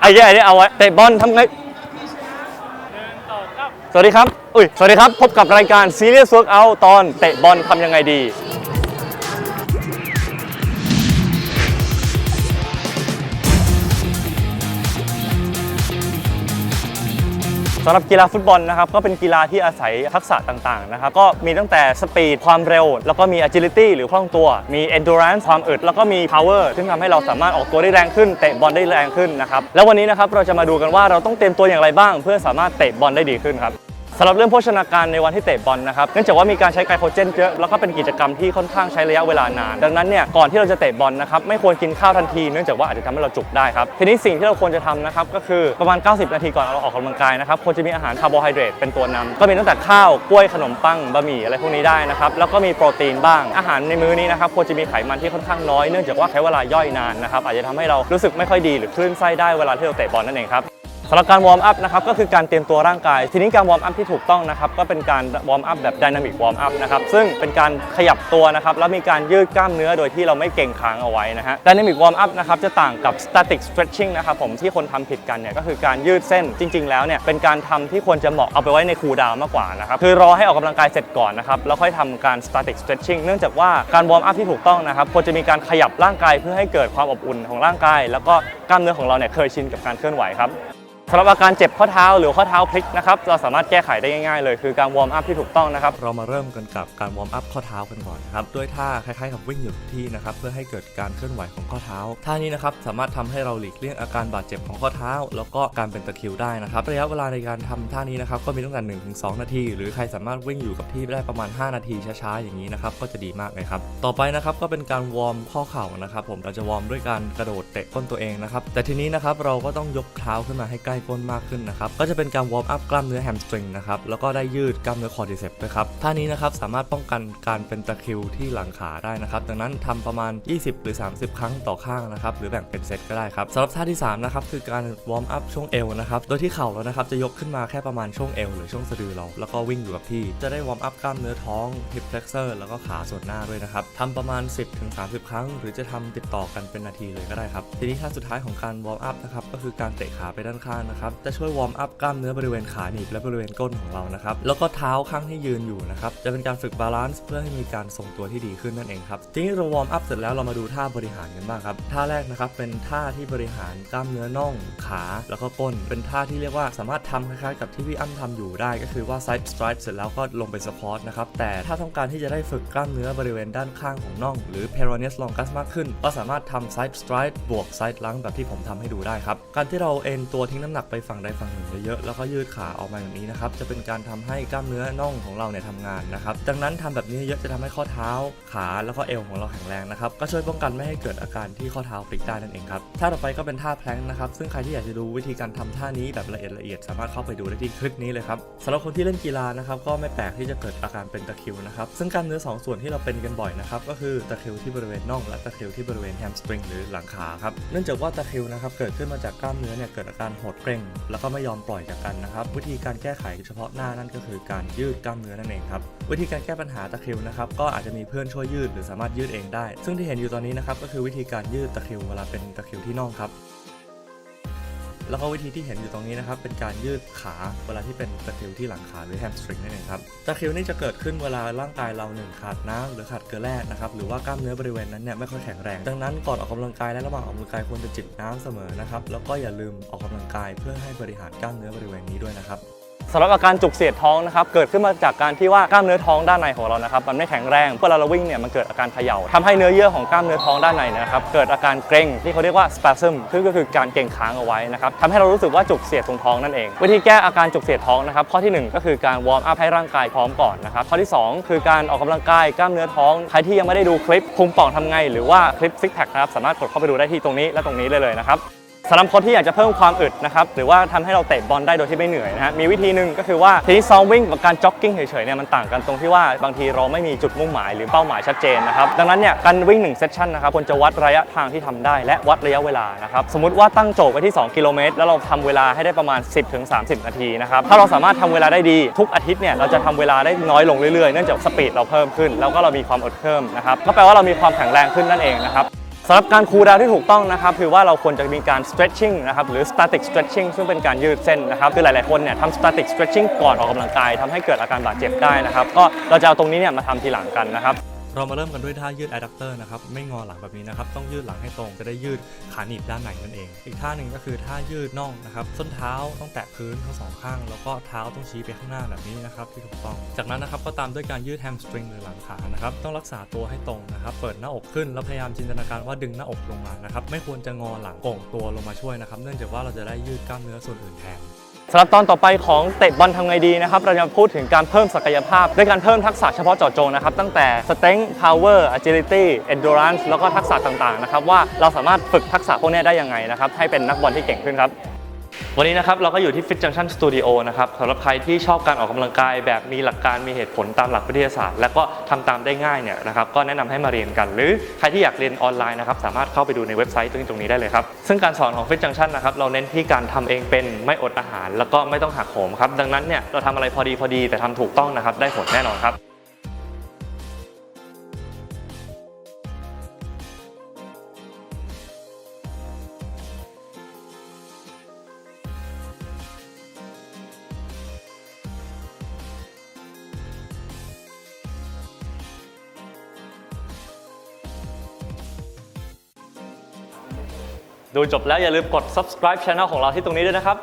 ไอ้เหี้ยไอ้เนี่ยเอาไว้เตะบอลทำไงสวัสดีครับ อุ้ย สวัสดีครับ พบกับรายการ Serious Workout ตอนเตะบอลทำยังไงดี สำหรับกีฬาฟุตบอลนะครับก็เป็นกีฬาที่อาศัยทักษะต่างๆนะครับก็มีตั้งแต่สปีดความเร็ว แล้วก็มี agility หรือคล่องตัว มี endurance ความอึดแล้วก็มี power ซึ่งทำให้เราสามารถออกตัวได้แรงขึ้นเตะบอลได้แรงขึ้นนะครับแล้ววันนี้นะครับเราจะมาดูกันว่าเราต้องเตรียมตัวอย่างไรบ้าง เพื่อสามารถเตะบอลได้ดีขึ้นครับ สำหรับเรื่องโภชนาการในวันที่เตะบอลนะครับเนื่องจากว่ามีการใช้ไกลโคเจนเยอะแล้วก็เป็นกิจกรรมที่ค่อนข้างใช้ระยะเวลานาน ดังนั้นเนี่ยก่อนที่เราจะเตะบอลนะครับไม่ควรกินข้าวทันทีเนื่องจากว่าอาจจะทำให้เราจุกได้ครับทีนี้สิ่งที่เราควรจะทำนะครับก็คือประมาณ 90 นาทีก่อนเราออกกำลังกายนะครับควรจะมีอาหารคาร์โบไฮเดรตเป็นตัวนำก็มีตั้งแต่ข้าวกล้วยขนมปังบะหมี่อะไรพวกนี้ได้นะครับแล้วก็มีโปรตีนบ้าง อาหารในมื้อนี้นะครับควรจะมีไขมันที่ค่อนข้างน้อยเนื่องจากว่าใช้เวลาย่อยนานนะครับอาจจะทำให้เรารู้สึกไม่ค่อยดีหรือคลื่นไส้ได้เวลาที่เราเตะบอลนั่นเองครับ สำหรับการวอร์มอัพนะครับก็คือการเตรียมตัวร่างกาย ทีนี้การวอร์มอัพที่ถูกต้องนะครับก็เป็นการวอร์มอัพแบบดินามิกวอร์มอัพนะครับซึ่งเป็นการขยับตัวนะครับแล้วมีการยืดกล้ามเนื้อโดยที่เราไม่เก่งค้างเอาไว้นะฮะดินามิกวอร์มอัพนะครับจะต่างกับ static stretching นะครับผมที่คนทำผิดกันเนี่ยก็คือการยืดเส้นจริง ๆ แล้วเนี่ยเป็นการทำที่ควรจะเหมาะเอาไปไว้ในคูลดาวมากกว่านะครับคือรอให้ออกกำลังกายเสร็จก่อนนะครับแล้วค่อยทำการ static stretching เนื่องจากว่าการวอร์มอัพที่ถูกต้องนะครับควรจะมีการขยับร่างกายเพื่อให้เกิดความอบอุ่นของร่างกาย แล้วก็กล้ามเนื้อของเราเนี่ยเคยชินกับการเคลื่อนไหวครับ สำหรับอาการเจ็บข้อเท้าหรือข้อเท้าพลิกนะครับเราสามารถแก้ไขได้ง่ายๆเลย คือการวอร์มอัพที่ถูกต้องนะครับ เรามาเริ่มกันกับการวอร์มอัพข้อเท้ากันก่อนนะครับด้วยท่าคล้ายๆกับวิ่งอยู่ที่นะครับเพื่อให้เกิดการเคลื่อนไหวของข้อเท้าท่านี้นะครับสามารถทำให้เราหลีกเลี่ยงอาการบาดเจ็บของข้อเท้า แล้วก็การเป็นตะคริวได้นะครับระยะเวลาในการทำท่านี้นะครับก็มีตั้งแต่1-2ถึงสนาที หรือใครสามารถวิ่งอยู่กับที่ได้ประมาณ 5 นาทีช้าๆอย่างนี้นะครับก็จะดีมากเลยครับต่อไปนะครับก็เป็นการวอร์มข้อเข่านะครับผมเราจะวอร์มด้วยการกระโดดเตะก้นตัวเองนะครับแต่ทีนี้นะครับเราก็ต้องยกเท้าขึ้นมาให้ใกล้ก้นมากขึ้นนะครับก็จะเป็นการวอร์มอัพกล้ามเนื้อแฮมสตริงนะครับแล้วก็ได้ยืดกล้ามเนื้อคอร์ดิเซปด้วยครับท่านี้นะครับสามารถป้องกันการเป็นตะคริวที่หลังขาได้นะครับดังนั้นทำประมาณ 20 หรือ 30 ครั้งต่อข้างนะครับหรือแบ่งเป็นเซตก็ได้ครับสำหรับท่าที่3นะครับคือการวอร์มอัพช่วงเอวนะครับโดยที่เข่าเรานะครับจะยกขึ้นมาแค่ประมาณช่วงเอวหรือช่วงสะดือเราแล้วก็วิ่งอยู่กับที่ จะได้วอร์มอัพกล้ามเนื้อท้อง hip flexor แล้วก็ขาส่วนหน้าด้วยนะครับทำประมาณ 10ถึง30 ครั้ง หรือจะทำติดต่อกันเป็นนาทีเลยก็ได้ครับทีนี้ท่าสุดท้ายของการวอร์มอัพนะครับก็คือการเตะขาไปด้านข้างนะครับจะช่วยวอร์มอัพกล้ามเนื้อบริเวณขาหนีบและบริเวณก้นของเรานะครับแล้วก็เท้าข้างที่ยืนอยู่นะครับจะเป็นการฝึกบาลานซ์เพื่อให้มีการทรงตัวที่ดีขึ้นนั่นเองครับทีนี้เราวอร์มอัพเสร็จแล้วเรามาดูท่าบริหารกันบ้างครับท่าแรกนะครับเป็นท่าที่บริหารกล้ามเนื้อน่องขาแล้วก็ก้น เป็นท่าที่เรียกว่าสามารถทำคล้ายๆกับที่พี่อ้ำทำอยู่ได้ ก็คือว่า side stride เสร็จแล้วก็ลงไปสควอตนะครับแต่ถ้าต้องการที่จะได้ฝึกกล้ามเนื้อบริเวณด้านข้างของน่องหรือ peroneus longus มากขึ้น ก็สามารถทำ side stride บวก side lunge แบบที่ผมทำให้ดูได้ครับการที่เราเอนตัวทิ้งน้ำหนักไปฝั่งใดฝั่งหนึ่งเยอะๆแล้วก็ยืดขาออกมาอย่างนี้นะครับจะเป็นการทำให้กล้ามเนื้อน่องของเราเนี่ยทำงานนะครับดังนั้นทำแบบนี้เยอะจะทำให้ข้อเท้าขาแล้วก็เอวของเราแข็งแรงนะครับก็ช่วยป้องกันไม่ให้เกิดอาการที่ข้อเท้าพลิกได้นั่นเองครับท่าต่อไปก็เป็นท่าแพลงนะครับซึ่งใครที่อยากจะดูวิธีการทำท่านี้แบบละเอียดละเอียดสามารถเข้าไปดูได้ที่คลิปนี้เลยครับสำหรับคนที่เล่นกีฬานะครับก็ไม่แปลกที่จะเกิดอาการเป็นตะคริวนะครับซึ่งกล้ามเนื้อสองส่วนที่เราเป็นกันบ่อยนะครับก็คือตะคริวที่บริเวณน่องและตะคริวที่บริเวณแฮมสตริงหรือหลังขาครับเนื่องจากว่าตะคริวนะครับเกิดขึ้นมาจากกล้ามเนื้อเนี่ยเกิดอาการหดกร็งแล้วก็ไม่ยอมปล่อยจากกันนะครับ วิธีการแก้ไขเฉพาะหน้านั่นก็คือการยืดกล้ามเนื้อนั่นเองครับวิธีการแก้ปัญหาตะคริวนะครับก็อาจจะมีเพื่อนช่วยยืดหรือสามารถยืดเองได้ ซึ่งที่เห็นอยู่ตอนนี้นะครับก็คือวิธีการยืดตะคริวเวลาเป็นตะคริวที่น่องครับ แล้วก็วิธีที่เห็นอยู่ตรงนี้นะครับ เป็นการยืดขาเวลาที่เป็นตะคริวที่หลังขาหรือแฮมสตริงนั่นเองครับตะคริวนี่จะเกิดขึ้นเวลาร่างกายเราหนึ่งขาดน้ำหรือขาดเกลือแร่นะครับหรือว่ากล้ามเนื้อบริเวณนั้นเนี่ยไม่ค่อยแข็งแรง ดังนั้นก่อนออกกำลังกายและระหว่างออกกำลังกายควรจะจิบน้ำเสมอนะครับแล้วก็อย่าลืมออกกำลังกายเพื่อให้บริหารกล้ามเนื้อบริเวณนี้ด้วยนะครับ สำหรับอาการจุกเสียดท้องนะครับเกิดขึ้นมาจากการที่ว่ากล้ามเนื้อท้องด้านในของเรานะครับมันไม่แข็งแรงเวลาเราวิ่งเนี่ยมันเกิดอาการเขย่าทำให้เนื้อเยื่อของกล้ามเนื้อท้องด้านในนะครับเกิดอาการเกร็งที่เขาเรียกว่า spasm ซึ่งก็คือการเกร็งค้างเอาไว้นะครับทำให้เรารู้สึกว่าจุกเสียดตรงท้องนั่นเอง วิธีแก้อาการจุกเสียดท้องนะครับข้อทีหนึ่งก็คือการวอร์มอัพให้ร่างกายพร้อมก่อนนะครับข้อที่สองคือการออกกำลังกายกล้ามเนื้อท้องใครที่ยังไม่ได้ดูคลิปพุงป่องทำไง หรือว่าคลิปซิกแพคนะครับสามารถกดเข้าไปดูได้ที่ตรงนี้และตรงนี้เลยเลยนะครับ สำหรับคนที่อยากจะเพิ่มความอึดนะครับหรือว่าทำให้เราเตะบอลได้โดยที่ไม่เหนื่อยนะฮะมีวิธีหนึ่งก็คือว่าทีนี้ซ้อมวิ่งกับการจ็อกกิ้งเฉยๆเนี่ยมันต่างกันตรงที่ว่าบางทีเราไม่มีจุดมุ่งหมายหรือเป้าหมายชัดเจนนะครับดังนั้นเนี่ยการวิ่ง1เซสชั่นนะครับควรจะวัดระยะทางที่ทำได้และวัดระยะเวลานะครับสมมติว่าตั้งโจทย์ไว้ที่ 2 กิโลเมตร แล้วเราทำเวลาให้ได้ประมาณ 10ถึง30 นาทีนะครับถ้าเราสามารถทำเวลาได้ดีทุกอาทิตย์เนี่ยเราจะทำเวลาได้น้อยลงเรื่อยๆเนื่องจากสปีดเราเพิ่มขึ้น แล้วก็เรามีความอดเพิ่มนะครับก็แปลว่าเรามีความแข็งแรงขึ้นนั่นเองนะครับ สำหรับการคูลดาวน์ที่ถูกต้องนะครับคือว่าเราควรจะมีการ stretching นะครับหรือ static stretching ซึ่งเป็นการยืดเส้นนะครับคือหลาย ๆ คนเนี่ยทำ static stretching ก่อนออกกำลังกายทำให้เกิดอาการบาดเจ็บได้นะครับก็เราจะเอาตรงนี้เนี่ยมาทำทีหลังกันนะครับ เรามาเริ่มกันด้วยท่ายืด adductor นะครับไม่งอหลังแบบนี้นะครับต้องยืดหลังให้ตรงจะได้ยืดขาหนีบด้านในนั่นเอง อีกท่าหนึ่งก็คือท่ายืดน่องนะครับส้นเท้าต้องแตะพื้นทั้งสองข้าง แล้วก็เท้าต้องชี้ไปข้างหน้าแบบนี้นะครับที่ถูกต้อง จากนั้นนะครับก็ตามด้วยการยืด hamstring หรือหลังขานะครับต้องรักษาตัวให้ตรงนะครับเปิดหน้าอกขึ้นแล้วพยายามจินตนาการว่าดึงหน้าอกลงมานะครับไม่ควรจะงอหลังโก่งตัวลงมาช่วยนะครับเนื่องจากว่าเราจะได้ยืดกล้ามเนื้อส่วนอื่นแทน สำหรับตอนต่อไปของเตะบอลทำไงดีนะครับ เราจะพูดถึงการเพิ่มศักยภาพ ด้วยการเพิ่มทักษะเฉพาะเจาะจงนะครับ ตั้งแต่ strength power agility endurance แล้วก็ทักษะต่างๆนะครับว่าเราสามารถฝึกทักษะพวกนี้ได้ยังไงนะครับให้เป็นนักบอลที่เก่งขึ้นครับ วันนี้นะครับเราก็อยู่ที่ Fit Junction Studio นะครับสำหรับใครที่ชอบการออกกำลังกายแบบมีหลักการมีเหตุผลตามหลักวิทยาศาสตร์ และก็ทำตามได้ง่ายเนี่ยนะครับก็แนะนำให้มาเรียนกัน หรือใครที่อยากเรียนออนไลน์นะครับสามารถเข้าไปดูในเว็บไซต์ตรงนี้ตรงนี้ได้เลยครับ ซึ่งการสอนของ Fit Junction นะครับเราเน้นที่การทำเองเป็นไม่อดอาหาร แล้วก็ไม่ต้องหักโหมครับดังนั้นเนี่ยเราทำอะไรพอดีพอดีแต่ทำถูกต้องนะครับได้ผลแน่นอนครับ ดูจบแล้วอย่าลืมกด subscribe channel ของเราที่ตรงนี้ด้วยนะครับ